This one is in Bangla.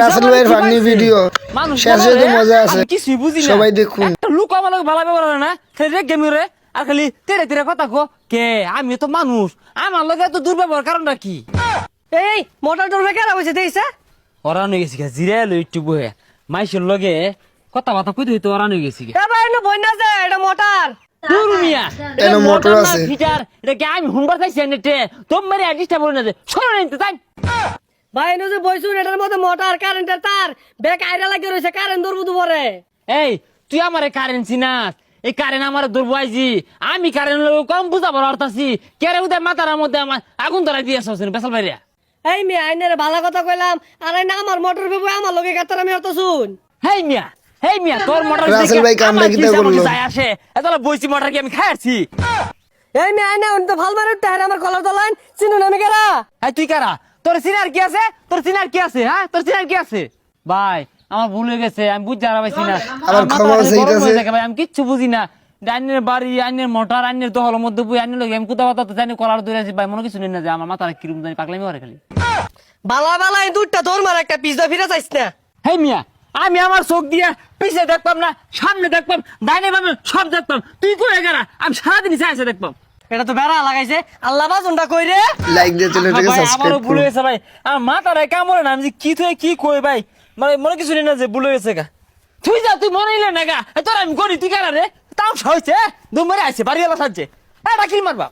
রাসেল ভাইয়ের ফানি ভিডিও শেষে তো মজা আছে আমি কিছুই বুঝি না। সবাই দেখুন। লোক আমার লগে ভালো ব্যবহার না খালি রেগে আর খালি তেরে তেরে কথা কো কে? আমি তো মানুষ আমার লগে তো দুর্ব্যবহার কারণটা কি? এই মোটর ডরবে কেন বসে দিয়েছে ওরা নিয়ে গেছি জিরে এলো একটু বহে। মাইসের লগে কথা বার্তা কইতে হইতো ওরা নিয়ে গেছি গা। এ ভাই না বই না যে এটা মোটর দূর মিয়া এনে এটা মোটর আছে। ফিটার এটা কি আমি হুমবার চাইছি নেটে তোমার অ্যাডিস্টা বলে না যে সরো নিতে তাই ভাই না যে বইছুন এটার মধ্যে মোটর কারেন্টের তার। বেক আইরা লাগিয়ে রয়েছে কারেন্ট ধরবো তো এই তুই আমার কারেন্ট চিনাস? এই কারেন্ট আমার দুর্বয়জি আমি কারেন্ট লোক কম বুঝাবার অর্থাছি কেরে উদয় মাথার মধ্যে আমার আগুন ধরা দিয়ে আসছেন বেসাল বাইরিয়া এই মেয়ে আইনের ভালো কথা কইলাম। আর এই না আমার মোটর বেবু আমার লগে কাতার আমি হতো শুন হেই মিয়া হেই মিয়া তোর মোটর রাসেল ভাই কামটা কিতা করল? যায় আসে? এতলা বইছি মোটর কি আমি খাইছি এই মেয়ে আইনে উনি তো ভালো মারে উঠতে আমার কলার দলাইন। চিনুন আমি কেরা? এই তুই কারা? তোর চিনার কি আছে? তোর চিনার কি আছে হ্যাঁ? তোর চিনার কি আছে? ভাই আমার ভুল হয়ে গেছে আমি বুঝতে আর পাইছি না আমার মাথা ভাই আমি কিচ্ছু বুঝি না। আইনের বাড়ি আইনের মোটর আইনের দহলের মধ্যে বই আইনের লোক আমি কোথাও কথা জানি কলার দূরে আছি। ভাই মনে কিছু নেই না যে আমার মাথার কিরম জানি পাকলামি করে খালি। বালা বালা এই দুধটা তোর মার একটা পিজা ফিরে চাইছ না। হেই মিয়া আমি আমার চোখ দিয়ে পিছে দেখপাম না সামনে দেখপাম ডাইনে বামে সব দেখপাম তুই কই এগারা আমি সারাদিন চাইছে দেখপাম এটা তো বেড়া লাগাইছে। আল্লাহ বাজনটা কই রে? লাইক দিয়ে চলে ভাই, সাবস্ক্রাইব আমারও ভুল করুন হয়েছে ভাই। আমার মাথার কামড়ে না আমি যে কি তুই কি কই ভাই? মানে মনে কিছু নেই না যে ভুল হয়েছে গা। তুই যা তুই মনে নিলে না গা। তোর আমি করি তুই কারা রে। তাও সইছে দুমরে আছে বাড়ি এলা সাজছে। এটা কি মারবা।